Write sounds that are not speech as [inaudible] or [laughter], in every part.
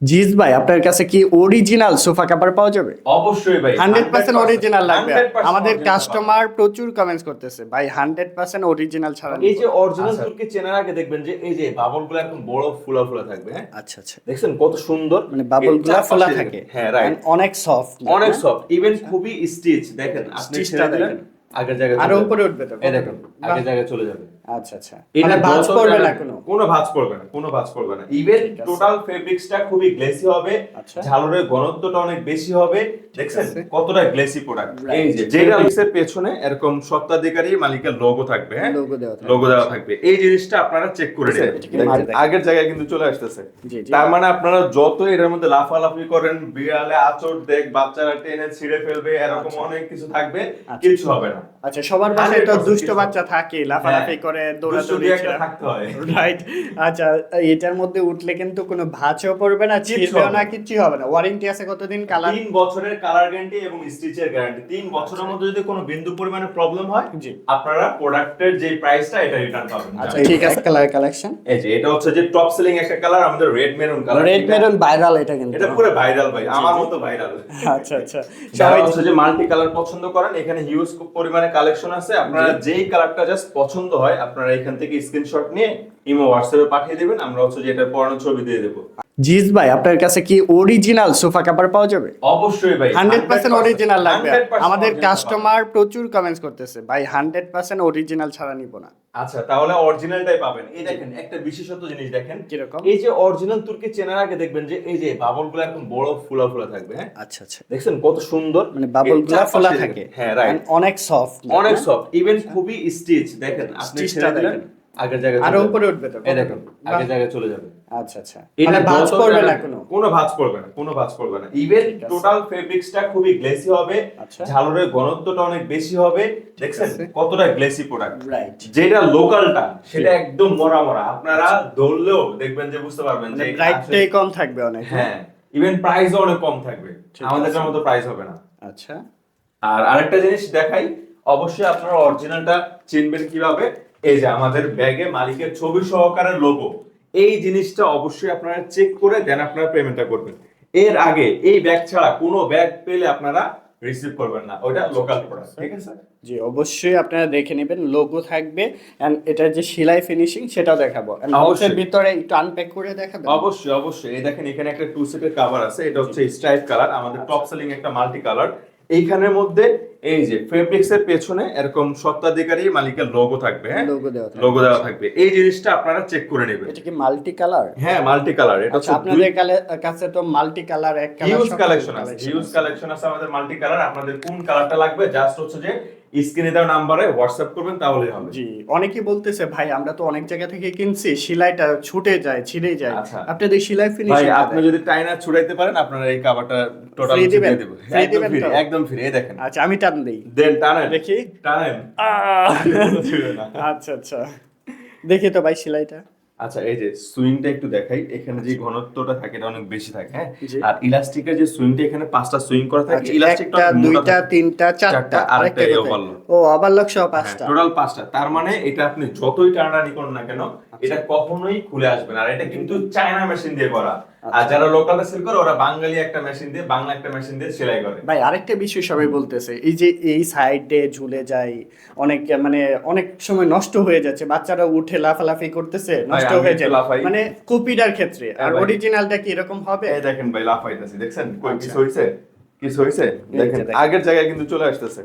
জিজ ভাই আপনার কাছে কি অরিজিনাল সোফা কাভার পাওয়া যাবে? অবশ্যই ভাই। হান্ড্রেড পার্সেন্ট অরিজিনাল লাগবে। আমাদের কাস্টমার প্রচুর কমেন্টস করতেছে। ভাই হান্ড্রেড পার্সেন্ট অরিজিনাল ছাড়া এই যে অরিজিনাল আচ্ছা। তুর্কি চেনার আগে দেখবেন যে এই যে বাবলগুলো একদম বড় ফুলা ফুলা থাকবে হ্যাঁ? আচ্ছা আচ্ছা। দেখছেন কত সুন্দর? মানে বাবলগুলা ফোলা থাকে। হ্যাঁ রাইট অনেক সফট অনেক সফট ইভেন খুবই স্টিচ দেখেন আপনি দিলেন দেখেন। আগের জায়গায় আরও উপরে উঠবে তো এই দেখেন আগের জায়গায় চলে যাবে। আচ্ছা আচ্ছা। এটা মানে ভাঁজ পড়বে না কোনো? কোনো ভাঁজ পড়বে না কোনো ভাঁজ পড়বে না। ইভেন টোটাল ফেব্রিক্সটা খুবই গ্লেসি হবে আচ্ছা। ঝালরের ঘনত্বটা অনেক বেশি হবে দেখছেন? কতটা গ্লেসি প্রোডাক্ট এই যে যেটা পেছনে এরকম সত্ত্বাধিকারী মালিকের লোগো থাকবে হ্যাঁ? লোগো দেওয়া থাকবে। এই জিনিসটা আপনারা চেক করে নেবেন? আগের জায়গায় কিন্তু চলে আসতেছে। তার মানে আপনারা যত এর মধ্যে লাফালাফি করেন বিড়ালে আচর দেখ বাচ্চারা টেনে ছিঁড়ে ফেলবে এরকম অনেক কিছু থাকবে আচ্ছা। কিছু হবে না। আচ্ছা সবার বাসায় তো দুষ্ট বাচ্চা থাকে লাফালাফি হ্যাঁ, করে দৌড়াদৌড়ি থাকতে হয়। রাইট আচ্ছা এটার মধ্যে উঠলে কিন্তু কোনো ভাঁজও পড়বে না ছিঁড়বেও না না। কিচ্ছু হবে না। ওয়ারেন্টি আছে কতদিন? কালার তিন বছরের কালার গ্যারান্টি এবং স্টিচের গ্যারান্টি তিন বছরের মধ্যে যদি কোনো বিন্দু পরিমাণে প্রবলেম হয় জি। আপনারা প্রোডাক্টের যে প্রাইসটা এটা রিটার্ন পাবেন। আচ্ছা ঠিক আছে কালার কালেকশন এই যে এটা হচ্ছে যে টপ সেলিং একটা কালার আমাদের red maroon colour red maroon viral এটা কিন্তু। এটা পুরো ভাইরাল ভাই আমার মতো ভাইরাল আচ্ছা আচ্ছা। সবাই হচ্ছে যে মাল্টি কালার পছন্দ করেন এখানে হিউজ পরিমাণে কালেকশন আছে। আপনারা যেই কালারটা জাস্ট পছন্দ হয় আপনারা এখান থেকে স্ক্রিনশট নিয়ে ইমো হোয়াটসঅ্যাপে পাঠিয়ে দেবেন, আমরা হচ্ছে যে এটার পড়ানো ছবি দিয়ে দেবো। জিজ ভাই আপনার কাছে কি অরিজিনাল সোফা কাভার পাওয়া যাবে? অবশ্যই ভাই হান্ড্রেড পার্সেন্ট অরিজিনাল লাগবে। আমাদের কাস্টমার প্রচুর কমেন্টস করতেছে ভাই হান্ড্রেড পার্সেন্ট অরিজিনাল ছাড়া নিব না। আচ্ছা তাহলে অরিজিনালটাই পাবেন। এই দেখেন একটা বিশেষত জিনিস দেখেন। কীরকম? এই যে অরিজিনাল তুর্কি চেনার আগে দেখবেন যে এই যে বাবলগুলো একদম বড় ফুলা ফুলা থাকবে হ্যাঁ? আচ্ছা আচ্ছা। দেখছেন কত সুন্দর? মানে বাবল এরগুলা ফোলা থাকে। হ্যাঁ রাইট অনেক সফট অনেক সফট ইভেন খুবই স্টিচ দেখেন আপনি ছেড়ে দিলেন। আগের জায়গায় আরও উপরে উঠবে তো? এই দেখেন আগের জায়গায় চলে যাবে। আচ্ছা আচ্ছা। এটা ভাঁজ পড়বে না কোনো? কোনো ভাঁজ পড়বে না কোনো ভাঁজ পড়বে না। ইভেন টোটাল ফেব্রিক্সটা খুবই গ্লেসি হবে আচ্ছা। ঝালরের ঘনত্বটা অনেক বেশি হবে। দেখছেন কতটা গ্লেসি প্রোডাক্ট রাইট যেটা লোকালটা সেটা একদম মরা মরা। আপনারা ধরলেও দেখবেন যে বুঝতে পারবেন যে মানে ব্রাইটটাই কম থাকবে অনেক। হ্যাঁ ইভেন প্রাইসও অনেক কম থাকবে। আমাদের মতো প্রাইস হবে না। আচ্ছা। আর আরেকটা জিনিস দেখাই অবশ্যই আপনারা অরিজিনালটা চিনবেন কীভাবে। এই যে আমাদের ব্যাগে মালিকের ছবি সহকারে লোগো এই জিনিসটা অবশ্যই আপনারা চেক করে দেন আপনারা পেমেন্টটা করবেন। এর আগে এই ব্যাগ ছাড়া কোনো ব্যাগ পেলে আপনারা রিসিভ করবেন না ওটা লোকাল প্রোডাক্ট ঠিক আছে? জি অবশ্যই আপনারা দেখে নেবেন লোগো থাকবে এন্ড এটার যে সেলাই ফিনিশিং সেটাও দেখাবো। অবশ্যই। ভিতরে একটু আনপ্যাক করে দেখাবেন। অবশ্যই অবশ্যই। এই দেখেন এখানে একটা টু সেটের কাভার আছে এটা হচ্ছে স্ট্রাইপ কালার আমাদের টপ সেলিং একটা মাল্টি কালার এইখানের মধ্যে এই যে ফেব্রিক্স এর পেছনে এরকম সত্ত্বাধিকারী মালিকের লোগো থাকবে হ্যাঁ? লোগো দেওয়া থাকবে। লোগো দেওয়া থাকবে। এই জিনিসটা আপনারা চেক করে নেবেন। এটা কি মাল্টি কালার হ্যাঁ মাল্টি কালার এটা আচ্ছা হচ্ছে আপনাদের কাছে তো মাল্টি কালার এক কালার হিউজ কালেকশন আছে। হিউজ কালেকশন আছে আমাদের মাল্টি কালার আপনাদের কোন কালারটা লাগবে? জাস্ট হচ্ছে যে স্ক্রিনে দেওয়া নাম্বারে হোয়াটসঅ্যাপ করবেন তাহলেই হবে। জি অনেকেই বলতেছে ভাই আমরা তো অনেক জায়গা থেকে কিনছি সেলাইটা ছুটে যায় ছিঁড়ে যায়। আচ্ছা। আপনাদের সেলাই ফিনিশ ভাই আপনি যদি টাইনা ছুড়াইতে পারেন আপনারা এই কাভারটা টোটাল Free দিবেন? একদম ফ্রি একদম ফ্রি এই দেখেন। আচ্ছা আমি টান দেই। দেন টানেন। দেখি। টানেন। [laughs] আচ্ছা আচ্ছা। দেখি তো ভাই সেলাইটা। আচ্ছা এই যে সুইংটা একটু দেখাই। এখানে যে ঘনত্বটা থাকে এটা অনেক বেশি থাকে হ্যাঁ? আর ইলাস্টিকের যে সুইংটা এখানে পাঁচটা সুইং করা থাকে। আচ্ছা, ইলাস্টিকটা দুইটা তিনটা চারটা আরেকটা overlock। ও ওভারলক সহ পাঁচটা। টোটাল পাঁচটা। তার মানে এটা আপনি যতই টানাটানি করুন না কেন এটা কখনোই খুলে আসবে না। আর এটা কিন্তু চায়না মেশিন দিয়ে করা। আর যারা লোকাল সেল করে ওরা বাঙালি একটা মেশিন দিয়ে বাংলা একটা মেশিন দিয়ে সেলাই করে। ভাই আরেকটা বিষয় সবাই বলতেছে এই যে এই সাইডে ঝুলে যায় অনেক মানে অনেক সময় নষ্ট হয়ে যাচ্ছে বাচ্চারা উঠে লাফালাফি করতেছে নষ্ট হয়ে যায়। মানে কপিটার ক্ষেত্রে। আর হ্যাঁ অরিজিনালটা কি এরকম হবে? এই দেখেন ভাই লাফাইতেছি। দেখছেন? কই আচ্ছা। কিছু হইছে? কিছু হইছে দেখেন। আগের জায়গায় কিন্তু চলে আসতেছে।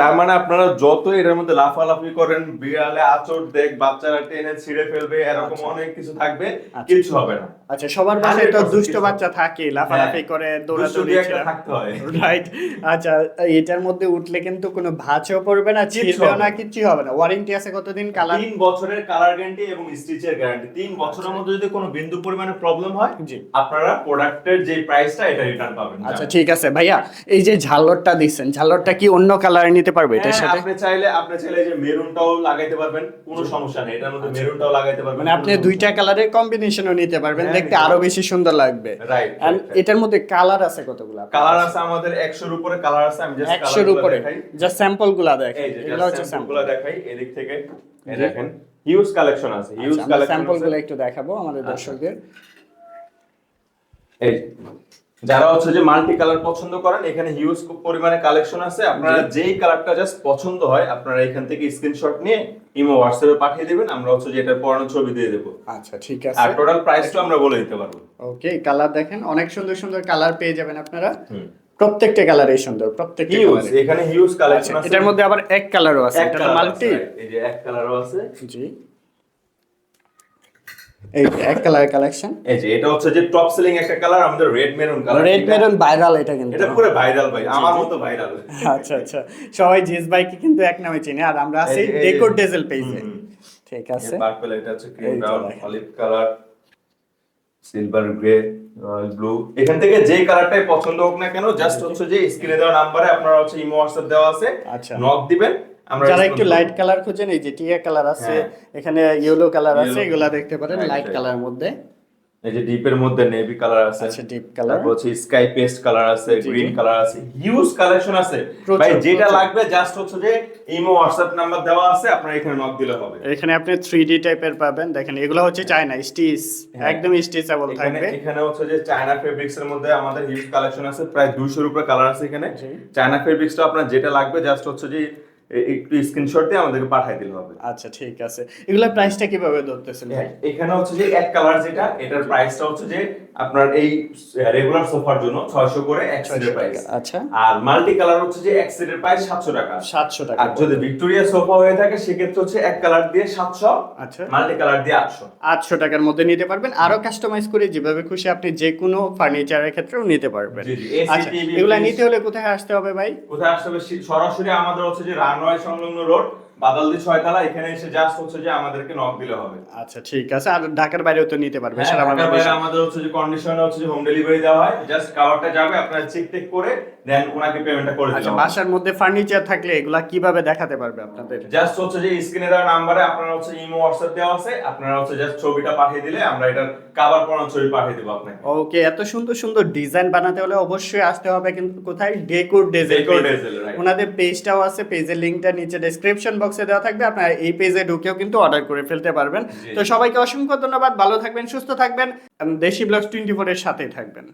তার মানে আপনারা যত এর মধ্যে লাফালাফি করেন বিড়ালে আচর দেখ বাচ্চারা টেনে ছিঁড়ে ফেলবে এরকম অনেক কিছু থাকবে আচ্ছা। কিছু হবে না। আচ্ছা সবার তো দুষ্ট বাচ্চা থাকে লাফালাফি হ্যাঁ, করে দৌড়াদৌড়ি থাকতে হয়। রাইট আচ্ছা এটার মধ্যে উঠলে কিন্তু কোনো ভাঁজও পড়বে না ছিঁড়বেও হবে না। কিচ্ছু হবে না। ওয়ারেন্টি আছে কতদিন? কালার তিন বছরের কালার গ্যারান্টি এবং স্টিচের গ্যারান্টি তিন বছরের মধ্যে যদি কোনো বিন্দু পরিমাণে প্রবলেম হয়। আপনারা প্রোডাক্টের যে প্রাইসটা এটা রিটার্ন পাবেন। আচ্ছা ঠিক আছে। ভাইয়া এই যে ঝালরটা দিচ্ছেন ঝালরটা কি অন্য কালারে নিতে পারবে এটার হ্যাঁ, সাথে? আপনি চাইলে আপনি চাইলে যে মেরুনটাও লাগাইতে পারবেন কোনো সমস্যা নেই এটার মধ্যে মেরুনটাও লাগাইতে পারবেন আচ্ছা। মানে আপনি দুইটা কালারের কম্বিনেশনও নিতে পারবেন হ্যাঁ, দেখতে আরও বেশি সুন্দর লাগবে। রাইট এটার মধ্যে কালার আছে কতগুলো কালার আছে আমাদের 100 এর উপরে কালার আছে আমি জাস্ট একশোর উপরে। জাস্ট স্যাম্পলগুলা দেখ এই এগুলো হচ্ছে স্যাম্পল দেখাই এদিক থেকে এই দেখেন হিউজ কালেকশন আছে হিউজ স্যাম্পলগুলো একটু দেখাবো আমাদের দর্শকদের। এই যে, যারা হচ্ছে যে মাল্টি কালার পছন্দ করেন এখানে হিউজ পরিমাণে কালেকশন আছে। আপনারা যেই কালারটা জাস্ট পছন্দ হয় আপনারা এখান থেকে স্ক্রিনশট নিয়ে ইমো হোয়াটসঅ্যাপে পাঠিয়ে দিবেন আমরা হচ্ছে যে এটার পড়ানোর ছবি দিয়ে দেবো। আচ্ছা ঠিক আছে। আর টোটাল প্রাইসটা আমরা বলে দিতে পারব। ওকে কালার দেখেন অনেক সুন্দর সুন্দর কালার পেয়ে যাবেন আপনারা। প্রত্যেকটা কালারই সুন্দর প্রত্যেকটা হিউজ এখানে হিউজ কালেকশন আচ্ছা, আছে। এটার মধ্যে আবার এক কালারও আছে এটা মাল্টি এই যে এক কালারও আছে। জি। এই এক কালার কালেকশন এই যে এটা হচ্ছে যে টপ সেলিং একটা কালার আমাদের red maroon colour red maroon viral এটা কিন্তু। এটা পুরো ভাইরাল ভাই আমার মতো ভাইরাল আচ্ছা আচ্ছা। সবাই জিএস বাইকে কিন্তু এক নামে চিনে আর আমরা আছি ডেকোর ডেজেল পেজে। ঠিক আছে। পার্পল এটা হচ্ছে cream brown olive colour silver grey royal blue এখান থেকে যে কালারটাই পছন্দ হোক না কেন জাস্ট হচ্ছে যে স্ক্রিনে দেওয়া নাম্বারে আপনারা হচ্ছে ইমো হোয়াটসঅ্যাপ দেওয়া আছে। আচ্ছা। নক দিবেন আমরা যারা একটু লাইট কালার খুঁজেন এই যে টিয়া কালার আছে হ্যাঁ। এখানে ইয়েলো কালার আছে এগুলা দেখতে পারেন লাইট কালার মধ্যে। এই যে ডিপের মধ্যে নেভি কালার আছে আচ্ছা ডিপ কালার তারপর হচ্ছে স্কাই পেস্ট কালার আছে গ্রিন কালার আছে হিউজ কালেকশন আছে। ভাই যেটা লাগবে জাস্ট হচ্ছে যে ইমো হোয়াটসঅ্যাপ নাম্বার দেওয়া আছে আপনারা এখানে নক দিলে হবে। এখানে আপনি থ্রি ডি টাইপের পাবেন দেখেন এগুলো হচ্ছে চায়না স্টিচ হ্যাঁ। একদম স্টিচেবল থাকবে। এখানে হচ্ছে যে চায়না ফেব্রিক্স এর মধ্যে আমাদের হিউজ কালেকশন আছে প্রায় 200 এর উপরে কালার আছে এখানে। চায়না ফেব্রিক্সটা আপনার যেটা লাগবে জাস্ট হচ্ছে যে একটু স্ক্রিনশট দিয়ে আমাদেরকে পাঠিয়ে দিলে হবে। আচ্ছা ঠিক আছে। এগুলা প্রাইসটা কীভাবে ধরতেছেন ভাই? এখানে হচ্ছে যে এক কালার যেটা এটার প্রাইসটা হচ্ছে যে আপনার এই রেগুলার সোফার জন্য 600 করে এক সিটের প্রাইস আচ্ছা। আর মাল্টি কালার হচ্ছে যে এক সিটের প্রাইস 700 টাকা। সাতশো টাকা আর যদি ভিক্টোরিয়া সোফা হয়ে থাকে সেক্ষেত্রে হচ্ছে এক কালার দিয়ে 700 আচ্ছা। মাল্টি কালার দিয়ে 800 আটশো টাকার মধ্যে নিতে পারবেন। আরও কাস্টমাইজ করে যেভাবে খুশি আপনি যে কোনো ফার্নিচারের ক্ষেত্রেও নিতে পারবেন। আচ্ছা এগুলা নিতে হলে কোথায় আসতে হবে ভাই? কোথায় আসতে হবে? সরাসরি আমাদের হচ্ছে যে রানওয়ে সংলগ্ন রোড বাদালদি ছয়তলা এখানে এসে জাস্ট হচ্ছে যে আমাদেরকে নক দিলে হবে। আচ্ছা ঠিক আছে। আর ঢাকার বাইরেও তো নিতে পারবে হ্যাঁ, সারা আমাদের হচ্ছে যে কন্ডিশনে হচ্ছে যে হোম ডেলিভারি দেওয়া হয় জাস্ট কাভারটা যাবে আপনারা চেক টেক করে দেন ওনাকে পেমেন্টটা করে আচ্ছা বাসার মধ্যে ফার্নিচার থাকলে এগুলা কীভাবে দেখাতে পারবে আপনাদের? জাস্ট হচ্ছে যে স্ক্রিনে দেওয়া নাম্বারে আপনারা হচ্ছে ইমো হোয়াটসঅ্যাপ দেওয়া আছে আপনারা হচ্ছে জাস্ট ছবিটা পাঠিয়ে দিলে আমরা এটার কাভার পড়ানো ছবি পাঠিয়ে দেবো আপনাকে। ওকে এত সুন্দর সুন্দর ডিজাইন বানাতে হলে অবশ্যই আসতে হবে কিন্তু কোথায়? Decor dazzle Dazzle, right. ওনাদের পেজটাও আছে পেজের লিংকটা নিচে ডেসক্রিপশন বক্সে দেওয়া থাকবে আপনারা এই পেজে ঢুকেও কিন্তু অর্ডার করে ফেলতে পারবেন। তো সবাইকে অসংখ্য ধন্যবাদ ভালো থাকবেন সুস্থ থাকবেন দেশি ব্লগস টোয়েন্টি ফোর এর সাথেই থাকবেন।